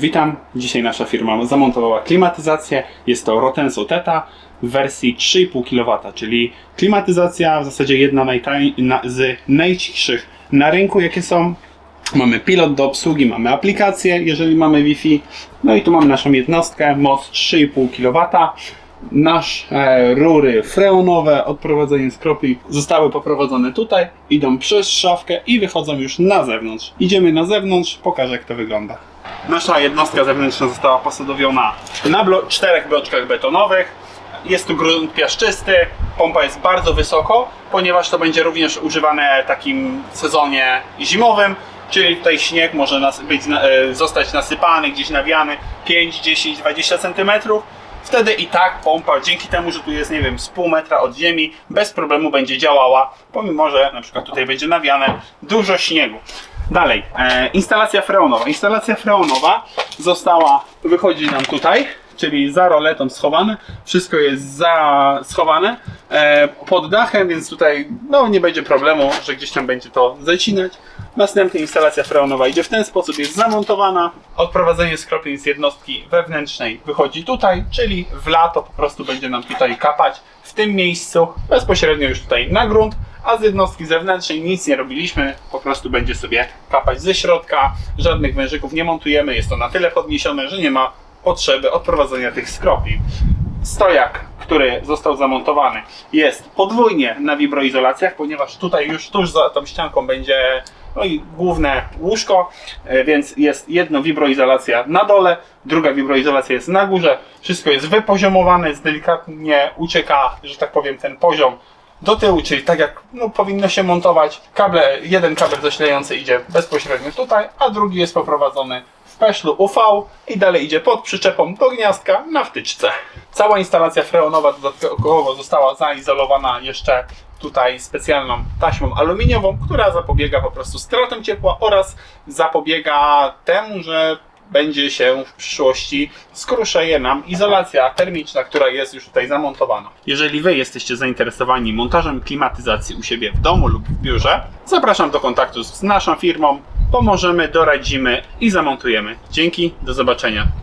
Witam. Dzisiaj nasza firma zamontowała klimatyzację. Jest to Rotenso Teta w wersji 3,5 kW, czyli klimatyzacja w zasadzie jedna z najcichszych na rynku, jakie są. Mamy pilot do obsługi, mamy aplikację, jeżeli mamy Wi-Fi. No i tu mamy naszą jednostkę, moc 3,5 kW. Nasz e, rury freonowe, odprowadzenie z kropli zostały poprowadzone tutaj, idą przez szafkę i wychodzą już na zewnątrz. Idziemy na zewnątrz, pokażę jak to wygląda. Nasza jednostka zewnętrzna została posadowiona na blo- czterech bloczkach betonowych. Jest tu grunt piaszczysty, pompa jest bardzo wysoko, ponieważ to będzie również używane w takim sezonie zimowym, czyli tutaj śnieg może nas, być, e, zostać nasypany, gdzieś nawiany 5, 10, 20 cm. Wtedy i tak pompa, dzięki temu, że tu jest, nie wiem, z pół metra od ziemi, bez problemu będzie działała, pomimo, że na przykład tutaj będzie nawiane dużo śniegu. Dalej, e, instalacja freonowa. Instalacja freonowa została, wychodzi nam tutaj, czyli za roletą schowane. Wszystko jest za schowane e, pod dachem, więc tutaj no, nie będzie problemu, że gdzieś tam będzie to zacinać. Następnie instalacja freonowa idzie w ten sposób, jest zamontowana. Odprowadzenie skropień z jednostki wewnętrznej wychodzi tutaj, czyli w lato po prostu będzie nam tutaj kapać w tym miejscu, bezpośrednio już tutaj na grunt, a z jednostki zewnętrznej nic nie robiliśmy, po prostu będzie sobie kapać ze środka, żadnych wężyków nie montujemy, jest to na tyle podniesione, że nie ma potrzeby odprowadzenia tych skropień. Stojak, który został zamontowany, jest podwójnie na wibroizolacjach, ponieważ tutaj już tuż za tą ścianką będzie no i główne łóżko, e, więc jest jedna wibroizolacja na dole, druga wibroizolacja jest na górze. Wszystko jest wypoziomowane, delikatnie ucieka, że tak powiem, ten poziom do tyłu, czyli tak jak no, powinno się montować. Kable, jeden kabel zasilający idzie bezpośrednio tutaj, a drugi jest poprowadzony w peszlu UV i dalej idzie pod przyczepą do gniazdka na wtyczce. Cała instalacja freonowa dodatkowo została zaizolowana jeszcze tutaj specjalną taśmą aluminiową, która zapobiega po prostu stratom ciepła oraz zapobiega temu, że będzie się w przyszłości skruszeje nam izolacja termiczna, która jest już tutaj zamontowana. Jeżeli Wy jesteście zainteresowani montażem klimatyzacji u siebie w domu lub w biurze, zapraszam do kontaktu z naszą firmą. Pomożemy, doradzimy i zamontujemy. Dzięki, do zobaczenia.